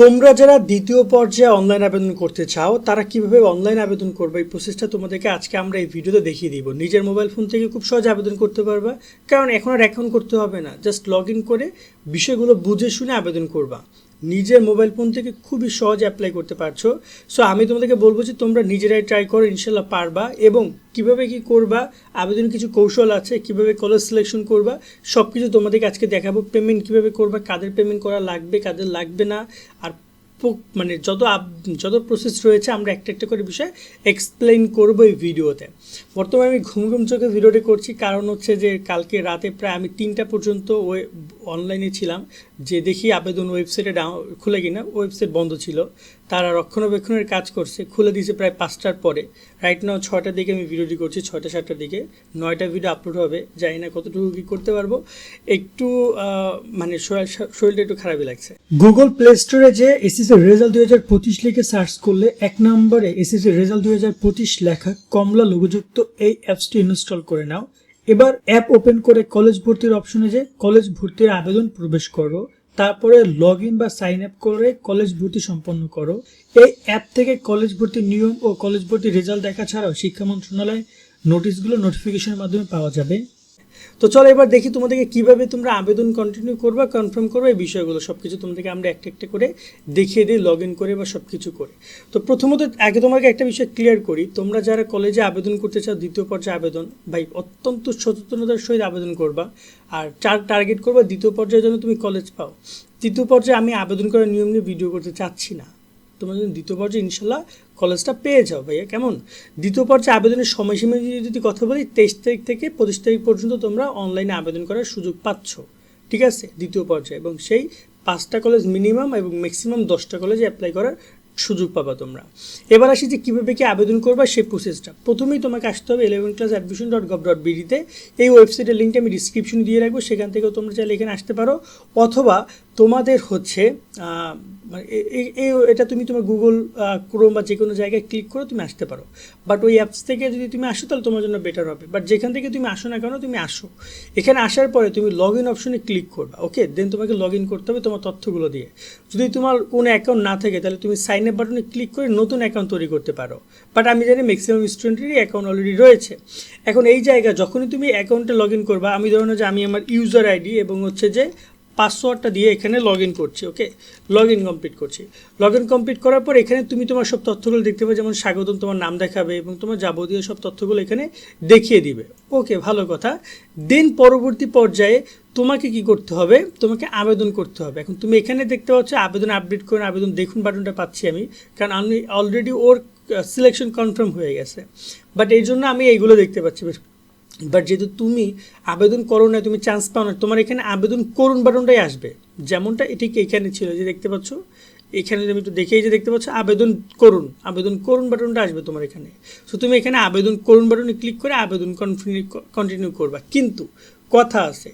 তোমরা যারা দ্বিতীয় পর্যায়ে অনলাইন আবেদন করতে চাও, তারা কীভাবে অনলাইন আবেদন করবে এই প্রসেসটা তোমাদেরকে আজকে আমরা এই ভিডিওতে দেখিয়ে দিব। নিজের মোবাইল ফোন থেকে খুব সহজে আবেদন করতে পারবা, কারণ এখন আর অ্যাকাউন্ট করতে হবে না। জাস্ট লগ ইন করে বিষয়গুলো বুঝে শুনে আবেদন করবা। নিজের মোবাইল ফোন থেকে খুবই সহজে অ্যাপ্লাই করতে পারছ। সো আমি তোমাদেরকে বলব যে তোমরা নিজেরাই ট্রাই করো ইনশাল্লাহ পারবা এবং কীভাবে কি করবা আবেদনের কিছু কৌশল আছে, কীভাবে কলেজ সিলেকশন করবা সব কিছু তোমাদেরকে আজকে দেখাবো। পেমেন্ট কীভাবে করবা, কাদের পেমেন্ট করা লাগবে, কাদের লাগবে না, আর মানে যত যত প্রসেস রয়েছে, আমরা একটা একটা করে বিষয় এক্সপ্লেন করব এই ভিডিওতে। বর্তমানে আমি ঘুম ঘুম চোখে ভিডিওটি করছি, কারণ হচ্ছে যে কালকে রাতে প্রায় আমি তিনটা পর্যন্ত ওয়ে অনলাইনে ছিলাম, যে দেখি আবেদন ওয়েবসাইটে ডাউন খুলে কিনা ওয়েবসাইট বন্ধ ছিল। তারা রক্ষণাবেক্ষণের কাজ করছে, খুলে দিয়েছে প্রায় পাঁচটার পরে। রাইট নাও ছয়টার দিকে আমি ভিডিওটি করছি, ছয়টা, সাতটার দিকে। নয়টা ভিডিও আপলোড হবে, জানি না কতটুকু কী করতে পারব। একটু মানে শরীরটা একটু খারাপই লাগছে। গুগল প্লে স্টোরে যে এসএসসি রেজাল্ট দুই হাজার পঁচিশ লিখে সার্চ করলে এক নম্বরে এসএসসি রেজাল্ট দুই হাজার পঁচিশ লেখা কমলা লোগোযুক্ত এই অ্যাপসটি ইনস্টল করে নাও। এবার অ্যাপ ওপেন করে কলেজ ভর্তির অপশনে যে কলেজ ভর্তির আবেদন প্রবেশ করো তারপরে লগ ইন বা সাইন আপ করে কলেজ ভর্তি সম্পন্ন করো। এই অ্যাপ থেকে কলেজ ভর্তির নিয়ম ও কলেজ ভর্তির রেজাল্ট দেখা ছাড়াও শিক্ষা মন্ত্রণালয় নোটিশগুলো নোটিফিকেশনের মাধ্যমে পাওয়া যাবে। তো চলো এবার দেখি তোমাদেরকে কীভাবে তোমরা আবেদন কন্টিনিউ করবা কনফার্ম করবে, এই বিষয়গুলো সব কিছু তোমাদেরকে আমরা একটা একটা করে দেখিয়ে দিই লগ ইন করে বা সব কিছু করে। তো প্রথমত আগে তোমাকে একটা বিষয় ক্লিয়ার করি, তোমরা যারা কলেজে আবেদন করতে চাও, দ্বিতীয় পর্যায়ে আবেদন, ভাই অত্যন্ত সচেতনতার সহিত আবেদন করবা, আর চার টার্গেট করবা, দ্বিতীয় পর্যায়ে যেন তুমি কলেজ পাও। তৃতীয় পর্যায়ে আমি আবেদন করার নিয়ম নিয়ে ভিডিও করতে চাচ্ছি না। তোমরা যদি দ্বিতীয় পর্যায়ে ইনশাল্লাহ কলেজটা পেয়ে যাও, ভাইয়া, কেমন? দ্বিতীয় পর্যায়ে আবেদনের সময়সীমা যদি কথা বলি, তেইশ তারিখ থেকে পঁচিশ তারিখ পর্যন্ত তোমরা অনলাইনে আবেদন করার সুযোগ পাচ্ছ। ঠিক আছে? দ্বিতীয় পর্যায়ে। এবং সেই পাঁচটা কলেজ মিনিমাম এবং ম্যাক্সিমাম দশটা কলেজে অ্যাপ্লাই করার সুযোগ পাবা তোমরা। এবার আসি যে কীভাবে কি আবেদন করবা সেই প্রসেসটা প্রথমেই তোমাকে আসতে হবে eleven class admission dot gov dot বিডিতে এই ওয়েবসাইটের লিঙ্কটা আমি ডিসক্রিপশনে দিয়ে রাখব। সেখান থেকেও তোমরা চাইলে এখানে আসতে পারো। অথবা তোমাদের হচ্ছে মানে এ- এ- এ- এটা তুমি তোমার গুগল ক্রোম বা যে কোনো জায়গায় ক্লিক করে তুমি আসতে পারো। বাট ওই অ্যাপস থেকে যদি তুমি আসো, তাহলে তোমার জন্য বেটার হবে। বাট যেখান থেকে তুমি আসো না কেন, তুমি আসো। এখানে আসার পরে তুমি লগ ইন অপশনে ক্লিক করবা ওকে দেন তোমাকে লগ ইন করতে হবে তোমার তথ্যগুলো দিয়ে। যদি তোমার কোনো অ্যাকাউন্ট না থাকে, তাহলে তুমি সাইন আপ বাটনে ক্লিক করে নতুন অ্যাকাউন্ট তৈরি করতে পারো। বাট আমি জানি ম্যাক্সিমাম স্টুডেন্টেরই অ্যাকাউন্ট অলরেডি রয়েছে। এখন এই জায়গা যখনই তুমি অ্যাকাউন্টে লগ ইন করবা, আমি ধরুন যে আমি আমার ইউজার আইডি এবং হচ্ছে যে পাসওয়ার্ডটা দিয়ে এখানে লগ ইন করছি ওকে লগ ইন কমপ্লিট করছি। লগ ইন কমপ্লিট করার পর এখানে তুমি তোমার সব তথ্যগুলো দেখতে পাবে, যেমন স্বাগতম তোমার নাম দেখাবে এবং তোমার যাবতীয় সব তথ্যগুলো এখানে দেখিয়ে দিবে। ওকে ভালো কথা। দেন পরবর্তী পর্যায়ে তোমাকে কি করতে হবে? তোমাকে আবেদন করতে হবে। এখন তুমি এখানে দেখতে পাচ্ছ, আবেদন আপডেট করে আবেদন দেখুন বাটনটা পাচ্ছি আমি, কারণ আমি অলরেডি ওর সিলেকশন কনফার্ম হয়ে গেছে। বাট এই জন্য আমি এইগুলো দেখতে পাচ্ছি বাট যেহেতু তুমি আবেদন করো না তুমি চান্স পাও না তোমার এখানে আবেদন করুন বাটনটাই আসবে। যেমনটা ঠিক এখানে ছিল যে দেখতে পাচ্ছ, এখানে তুমি একটু দেখেই যে দেখতে পাচ্ছ, আবেদন করুন আবেদন করুন বাটনটা আসবে তোমার এখানে। সো তুমি এখানে আবেদন করুন বাটনে ক্লিক করে আবেদন কন্টিনিউ করবা। কিন্তু কথা আছে,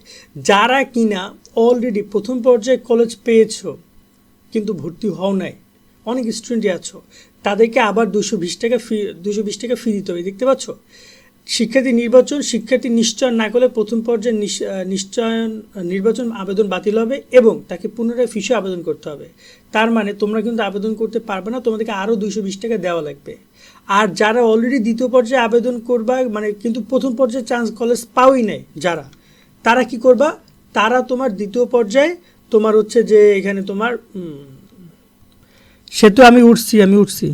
যারা কিনা অলরেডি প্রথম পর্যায়ে কলেজ পেয়েছ, কিন্তু ভর্তি হও নাই, অনেক স্টুডেন্টই আছো, তাদেরকে আবার দুশো বিশ টাকা ফি দুশো বিশ টাকা ফি দিতে হবে। দেখতে পাচ্ছ? শিক্ষার্থী নির্বাচন, শিক্ষার্থী নিশ্চয়ন না করলে প্রথম পর্যায়ে নিশ্চয়ন নির্বাচন আবেদন বাতিল হবে এবং তাকে পুনরায় ফিসে আবেদন করতে হবে। তার মানে তোমরা কিন্তু আবেদন করতে পারবে না, তোমাদেরকে আরও দুইশো বিশ টাকা দেওয়া লাগবে। আর যারা অলরেডি দ্বিতীয় পর্যায়ে আবেদন করবা মানে কিন্তু প্রথম পর্যায়ে চান্স কলেজ পাওই নাই যারা, তারা কি করবা? তারা তোমার দ্বিতীয় পর্যায়ে তোমার হচ্ছে যে এখানে তোমার সে তো আমি উঠছি আমি উঠছি।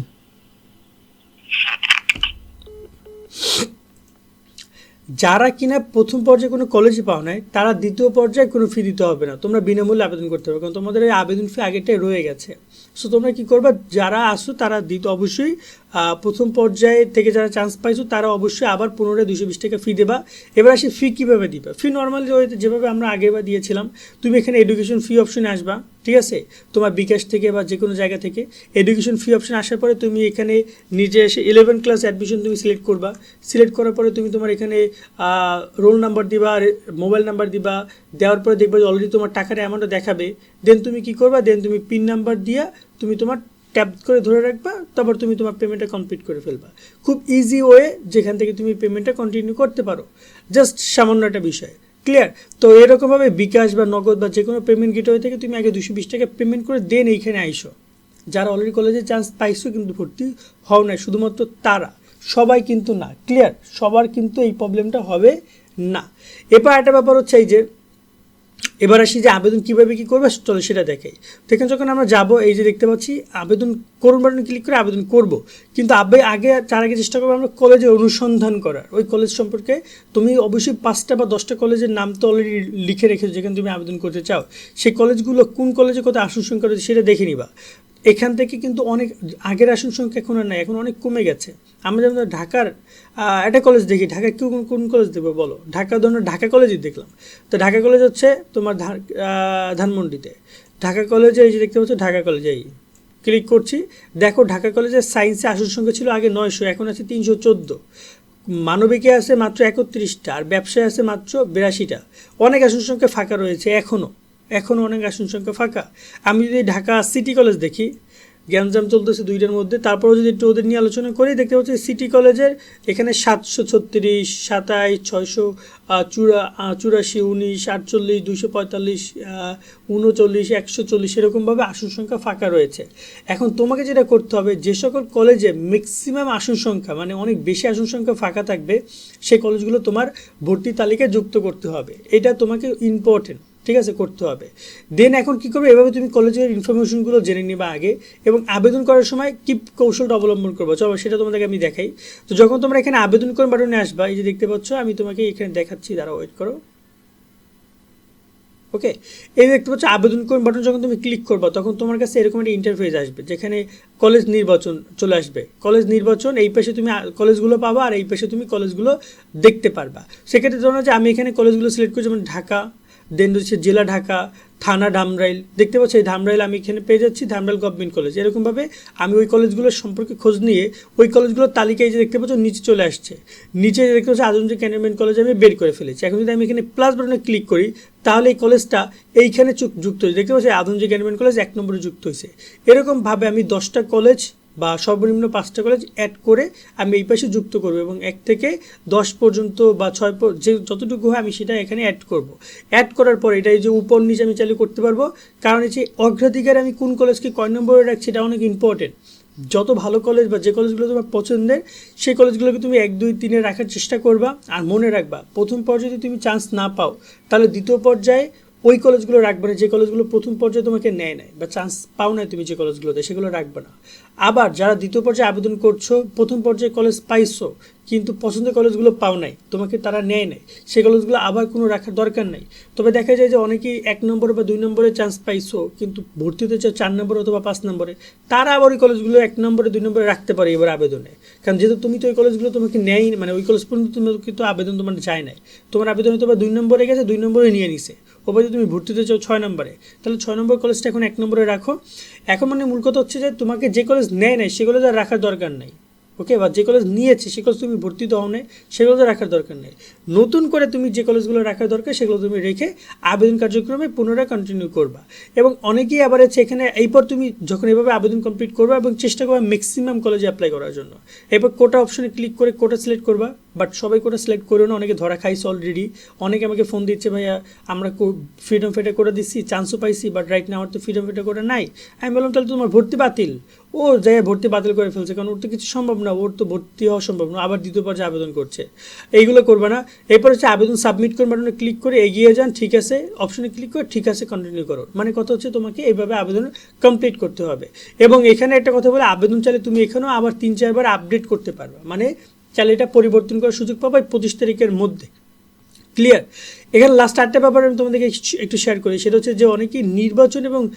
যারা কিনা প্রথম পর্যায়ে কোনো কলেজে পাও নাই, তারা দ্বিতীয় পর্যায়ে কোনো ফি দিতে হবে না। তোমরা বিনামূল্যে আবেদন করতে পারবে, কারণ তোমাদের এই আবেদন ফি আগেটাই রয়ে গেছে। সো তোমরা কি করবে? যারা আসো তারা দিতে অবশ্যই প্রথম পর্যায়ে থেকে যারা চান্স পাইছো, তারা অবশ্যই আবার পুনরায় দুশো বিশ টাকা ফি দেবা। এবার আসি ফি কীভাবে দিবা? ফি নর্মাল যেভাবে আমরা আগেবার দিয়েছিলাম, তুমি এখানে এডুকেশন ফি অপশনে আসবা, ঠিক আছে? তোমার বিকাশ থেকে বা যে কোনো জায়গা থেকে এডুকেশন ফি অপশন আসার পরে তুমি এখানে নিজে এসে ইলেভেন ক্লাস অ্যাডমিশন তুমি সিলেক্ট করবা। সিলেক্ট করার পরে তুমি তোমার এখানে রোল নাম্বার দিবা মোবাইল নাম্বার দিবা, দেওয়ার পরে দেখবা যে অলরেডি তোমার টাকার অ্যামাউন্টটা দেখাবে। দেন তুমি কি করবা? দেন তুমি পিন নাম্বার দিয়া তুমি তোমার ট্যাপ করে ধরে রাখবা, তারপর তুমি তোমার পেমেন্টটা কমপ্লিট করে ফেলবা। খুব ইজি ওয়ে যেখান থেকে তুমি পেমেন্টটা কন্টিনিউ করতে পারো। জাস্ট সামান্য একটা বিষয় ক্লিয়ার তো এরকমভাবে বিকাশ বা নগদ বা যে কোনো পেমেন্ট গেটওয়ে থেকে তুমি আগে দুশো বিশ টাকা পেমেন্ট করে দেন এইখানে আইসো। যারা অলরেডি কলেজে চান্স পাইছো কিন্তু ভর্তি হও না শুধুমাত্র তারা। সবাই কিন্তু না ক্লিয়ার সবার কিন্তু এই প্রবলেমটা হবে না। এরপর একটা ব্যাপার হচ্ছে এই যে এবার আসি যে আবেদন কীভাবে কী করবে, চলো সেটা দেখাই। তো এখানে যখন আমরা যাব, এই যে দেখতে পাচ্ছি, আবেদন করুন বাটনে ক্লিক করে আবেদন করব। কিন্তু আবে, আগে, তার আগে চেষ্টা করব আমরা কলেজে অনুসন্ধান করার। ওই কলেজ সম্পর্কে তুমি অবশ্যই পাঁচটা বা দশটা কলেজের নাম তো অলরেডি লিখে রেখেছো, যেখানে তুমি আবেদন করতে চাও। সেই কলেজগুলো কোন কলেজে কত আসন সংখ্যা রয়েছে সেটা দেখে নিবা। এখান থেকে কিন্তু অনেক আগের আসন সংখ্যা এখন আর নাই, এখন অনেক কমে গেছে। আমরা যেমন ঢাকার একটা কলেজ দেখি ঢাকায় কেউ কোন- কলেজ দেবে বলো? ঢাকা ধরনের ঢাকা কলেজই দেখলাম। তো ঢাকা কলেজ হচ্ছে তোমার ধানমন্ডিতে। ঢাকা কলেজে এই যে দেখতে পাচ্ছ, ঢাকা কলেজে এই ক্লিক করছি, দেখো ঢাকা কলেজের সায়েন্সে আসন সংখ্যা ছিল আগে নয়শো, এখন আছে তিনশো চোদ্দ। মানবিকে আছে মাত্র একত্রিশটা, আর ব্যবসায় আছে মাত্র বিরাশিটা। অনেক আসন সংখ্যা ফাঁকা রয়েছে এখনও এখনও অনেক আসন সংখ্যা ফাঁকা। আমি যদি ঢাকা সিটি কলেজ দেখি, গ্যাঞ্জাম চলতেছে দুইটার মধ্যে, তারপরেও যদি একটু ওদের নিয়ে আলোচনা করি, দেখতে পাচ্ছি সিটি কলেজের এখানে সাতশো ছত্রিশ, সাতাইশ, ছয়শো চুরা চুরাশি, উনিশ, আটচল্লিশ দুশো পঁয়তাল্লিশ উনচল্লিশ, একশো চল্লিশ এরকমভাবে আসন সংখ্যা ফাঁকা রয়েছে। এখন তোমাকে যেটা করতে হবে, যে সকল কলেজে ম্যাক্সিমাম আসন সংখ্যা মানে অনেক বেশি আসন সংখ্যা ফাঁকা থাকবে সেই কলেজগুলো তোমার ভর্তি তালিকায় যুক্ত করতে হবে। এটা তোমাকে ইম্পর্টেন্ট ঠিক আছে, করতে হবে। দেন এখন কি করবে? এভাবে তুমি কলেজের ইনফরমেশনগুলো জেনে নিবা আগে এবং আবেদন করার সময় কি কৌশলটা অবলম্বন করব? চলো, সেটা তোমাদেরকে আমি দেখাই। তো যখন তোমরা এখানে আবেদন করুন বাটনে আসবা, এই যে দেখতে পাচ্ছ, আমি তোমাকে এখানে দেখাচ্ছি দাঁড়া ওয়েট করো। ওকে এই দেখতে পাচ্ছ, আবেদন করুন বাটন যখন তুমি ক্লিক করবা, তখন তোমার কাছে এরকম একটা ইন্টারফেস আসবে, যেখানে কলেজ নির্বাচন চলে আসবে। কলেজ নির্বাচন, এই পাশে তুমি কলেজগুলো পাবা আর এই পাশে তুমি কলেজগুলো দেখতে পারবা। সেক্ষেত্রে ধরো যে আমি এখানে কলেজগুলো সিলেক্ট করছি, যেমন ঢাকা দেন হচ্ছে জেলা ঢাকা, থানা ধামরাইল। দেখতে পাচ্ছি, এই ধামরাইল আমি এখানে পেয়ে যাচ্ছি, ধামরাইল গভর্নমেন্ট কলেজ এরকমভাবে আমি ওই কলেজগুলোর সম্পর্কে খোঁজ নিয়ে ওই কলেজগুলোর তালিকায় যে দেখতে পাচ্ছ, নিচে চলে আসছে। নিচে দেখতে পাচ্ছি আধুনিক ক্যান্টনমেন্ট কলেজ আমি বের করে ফেলেছি। এখন যদি আমি এখানে প্লাস বাটনে ক্লিক করি, তাহলে এই কলেজটা এইখানে যুক্ত হয়েছে। দেখতে পাচ্ছি আদমজি ক্যান্টনমেন্ট কলেজ এক নম্বরে যুক্ত হয়েছে। এরকমভাবে আমি দশটা কলেজ বা সর্বনিম্ন পাঁচটা কলেজ অ্যাড করে আমি এই পাশে যুক্ত করব এবং এক থেকে দশ পর্যন্ত বা ছয় যে যতটুকু হয় আমি সেটা এখানে অ্যাড করব। অ্যাড করার পর এটা এই যে উপর নিচে আমি চালু করতে পারব। কারণ এই যে অগ্রাধিকার আমি কোন কলেজকে কয় নম্বরে রাখছি এটা অনেক ইম্পর্টেন্ট যত ভালো কলেজ বা যে কলেজগুলো তোমার পছন্দের, সেই কলেজগুলোকে তুমি এক, দুই, তিনে রাখার চেষ্টা করবা আর মনে রাখবা, প্রথম পর্যায়ে যদি তুমি চান্স না পাও, তাহলে দ্বিতীয় পর্যায়ে ওই কলেজগুলো রাখবে না, যে কলেজগুলো প্রথম পর্যায়ে তোমাকে নেয় নাই বা চান্স পাও না তুমি যে কলেজগুলোতে সেগুলো রাখবে না। আবার যারা দ্বিতীয় পর্যায়ে আবেদন করছ, প্রথম পর্যায়ে কলেজ পাইছো, কিন্তু পছন্দের কলেজগুলো পাও নাই, তোমাকে তারা নেয় নাই। সেই কলেজগুলো আবার কোনো রাখার দরকার নাই। তবে দেখা যায় যে অনেকেই এক নম্বরে বা দুই নম্বরে চান্স পাইছো, কিন্তু ভর্তি হতে চাও চার নম্বরে অথবা পাঁচ নম্বরে, তারা আবার ওই কলেজগুলো এক নম্বরে, দুই নম্বরে রাখতে পারে এবার আবেদনে। কারণ যেহেতু তুমি তো ওই কলেজগুলো তোমাকে নেয় মানে ওই কলেজ পর্যন্ত তুমি কিন্তু আবেদন তোমার যায় নাই। তোমার আবেদন হয়তো বা দুই নম্বরে গেছে, দুই নম্বরে নিয়ে নিছে। ওবার যদি তুমি ভর্তি হতে চাও ছয় নম্বরে। তাহলে ছয় নম্বর কলেজটা এখন এক নম্বরে রাখো। এখন মানে মূল কথা হচ্ছে যে, তোমাকে যে কলেজ নেয় নাই, সে কলেজ আর রাখার দরকার নাই। ওকে বা যে কলেজ নিয়েছে, সে কলেজ তুমি ভর্তি হও নাই সেগুলো তো রাখার দরকার নেই। নতুন করে তুমি যে কলেজগুলো রাখার দরকার, সেগুলো তুমি রেখে আবেদন কার্যক্রমে পুনরায় কন্টিনিউ করবা। এবং অনেকেই আবার হচ্ছে এখানে এইপর তুমি যখন এভাবে আবেদন কমপ্লিট করবা এবং চেষ্টা করবা ম্যাক্সিমাম কলেজে অ্যাপ্লাই করার জন্য। এরপর কোটা অপশনে ক্লিক করে কোটা সিলেক্ট করবা। বাট সবাই করে সিলেক্ট করো না, অনেকে ধরা খাইছে অলরেডি অনেকে আমাকে ফোন দিচ্ছে, ভাইয়া, আমরা ফ্রিডম ফেটে করে দিচ্ছি চান্সও পাইছি বাট রাইট না আমার তো ফ্রিডম ফেটে করে নাই। আমি বললাম, তাহলে তোমার ভর্তি বাতিল? ও যাই ভর্তি বাতিল করে ফেলছে, কারণ ওর তো কিছু সম্ভব না, ওর তো ভর্তি হওয়া সম্ভব না, আবার দ্বিতীয় পর্যায়ে আবেদন করছে। এইগুলো করবে না। এরপর হচ্ছে আবেদন সাবমিট করুন বাটনে ক্লিক করে এগিয়ে যান, ঠিক আছে? অপশনে ক্লিক করে, ঠিক আছে কন্টিনিউ করো। মানে কথা হচ্ছে তোমাকে এইভাবে আবেদন কমপ্লিট করতে হবে। এবং এখানে একটা কথা বলে, আবেদন চাইলে তুমি এখানেও আবার তিন, চারবার আপডেট করতে পারবে। মানে চাইলে এটা পরিবর্তন করার সুযোগ পাবে পঁচিশ তারিখের মধ্যে। ক্লিয়ার এখানে লাস্ট আটটা ব্যাপারে আমি তোমাদেরকে একটু- শেয়ার করি, সেটা হচ্ছে যে অনেকেই নির্বাচন এবং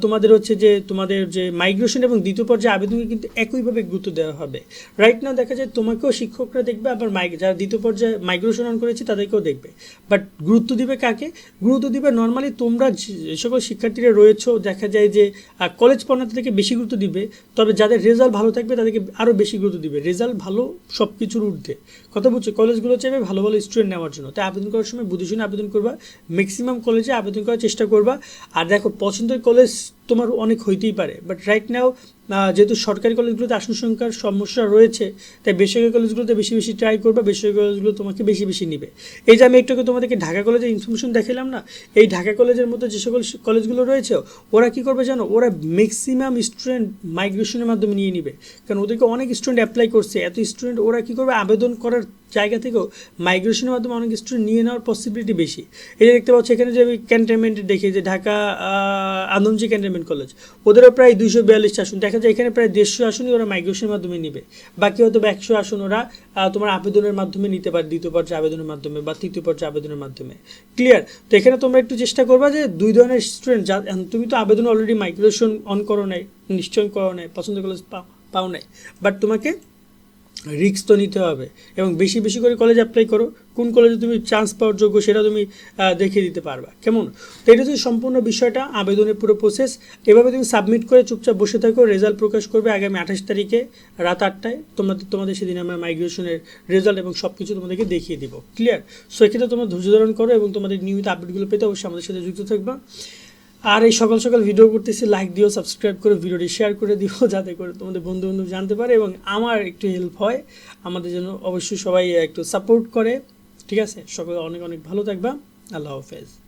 তোমাদের হচ্ছে যে, তোমাদের যে মাইগ্রেশন এবং দ্বিতীয় পর্যায়ে আবেদনকে কিন্তু একইভাবে গুরুত্ব দেওয়া হবে। রাইট নাও দেখা যায় তোমাকেও শিক্ষকরা দেখবে, আবার মাইক যারা দ্বিতীয় পর্যায়ে মাইগ্রেশন অন করেছে তাদেরকেও দেখবে। বাট গুরুত্ব দিবে কাকে? গুরুত্ব দিবে নর্মালি তোমরা যে সকল শিক্ষার্থীরা রয়েছো, দেখা যায় যে কলেজ পড়াতে থেকে বেশি গুরুত্ব দিবে, তবে যাদের রেজাল্ট ভালো থাকবে তাদেরকে আরও বেশি গুরুত্ব দিবে। রেজাল্ট ভালো সব কিছুর ঊর্ধ্বে। কথা বলছো কলেজগুলো চাইবে ভালো ভালো স্টুডেন্ট নেওয়ার জন্য। তাই আবেদন করার সময় বুঝে আবেদন করবা ম্যাক্সিমাম কলেজে আবেদন করার চেষ্টা করবা। আর দেখো, পছন্দের কলেজ তোমার অনেক হইতেই পারে। বাট রাইট নাও যেহেতু সরকারি কলেজগুলোতে আসন সংখ্যার সমস্যা রয়েছে, তাই বেসরকারি কলেজগুলোতে বেশি বেশি ট্রাই করবে, বেসরকারি কলেজগুলো তোমাকে বেশি বেশি নিবে। এই যে আমি একটু তোমাদেরকে ঢাকা কলেজের ইনফরমেশন দেখালাম না, এই ঢাকা কলেজের মধ্যে যে সকল কলেজগুলো রয়েছে, ওরা কি করবে জানো? ওরা ম্যাক্সিমাম স্টুডেন্ট মাইগ্রেশনের মাধ্যমে নিয়ে নিবে। কারণ ওদেরকে অনেক স্টুডেন্ট অ্যাপ্লাই করছে। এত স্টুডেন্ট ওরা কি করবে? আবেদন করার জায়গা থেকেও মাইগ্রেশনের মাধ্যমে অনেক স্টুডেন্ট নিয়ে নেওয়ার পসিবিলিটি বেশি। এই যে দেখতে পাচ্ছ, এখানে যে ক্যান্টনমেন্ট দেখি, যে ঢাকা আনন্দজি ক্যান্টনমেন্ট কলেজ ওদেরও প্রায় দুইশো বিয়াল্লিশটা আসন। দেখা যায় এখানে প্রায় দেড়শো আসনই ওরা মাইগ্রেশনের মাধ্যমে নিবে। বাকি হয়তো বা একশো আসন ওরা তোমার আবেদনের মাধ্যমে নিতে পারে, দ্বিতীয় পর্যায়ে আবেদনের মাধ্যমে বা তৃতীয় পর্যায়ে আবেদনের মাধ্যমে। ক্লিয়ার তো এখানে তোমরা একটু চেষ্টা করবা যে দুই ধরনের স্টুডেন্ট যা তুমি তো আবেদন অলরেডি মাইগ্রেশন অন করো নাই নিশ্চয় করো নাই, পছন্দ পাও পাও নাই। বাট তোমাকে রিক্স তো নিতে হবে। এবং বেশি বেশি করে কলেজ অ্যাপ্লাই করো। কোন কলেজে তুমি চান্স পাওয়ার যোগ্য সেটা তুমি দেখিয়ে দিতে পারবা। কেমন? তো এটা হচ্ছে সম্পূর্ণ বিষয়টা, আবেদনের পুরো প্রসেস এভাবে তুমি সাবমিট করে চুপচাপ বসে থাকো রেজাল্ট প্রকাশ করবে আগামী আঠাশ তারিখে রাত আটটায়। তোমাদের তোমাদের সেদিন আমরা মাইগ্রেশনের রেজাল্ট এবং সব কিছু তোমাদেরকে দেখিয়ে দিব। ক্লিয়ার সো এক্ষেত্রে তোমরা ধৈর্য ধারণ করো এবং তোমাদের নিয়মিত আপডেটগুলো পেতে অবশ্যই আমাদের সাথে যুক্ত থাকবা। আর এই সকাল সকাল ভিডিও করতেছি লাইক দিও সাবস্ক্রাইব করে ভিডিওটি শেয়ার করে দিও, যাতে করে তোমাদের বন্ধু বান্ধব জানতে পারে এবং আমার একটু হেল্প হয়। আমাদের জন্য অবশ্যই সবাই একটু সাপোর্ট করে। ঠিক আছে? সকলে অনেক অনেক ভালো থাকবা। আল্লাহ হাফেজ।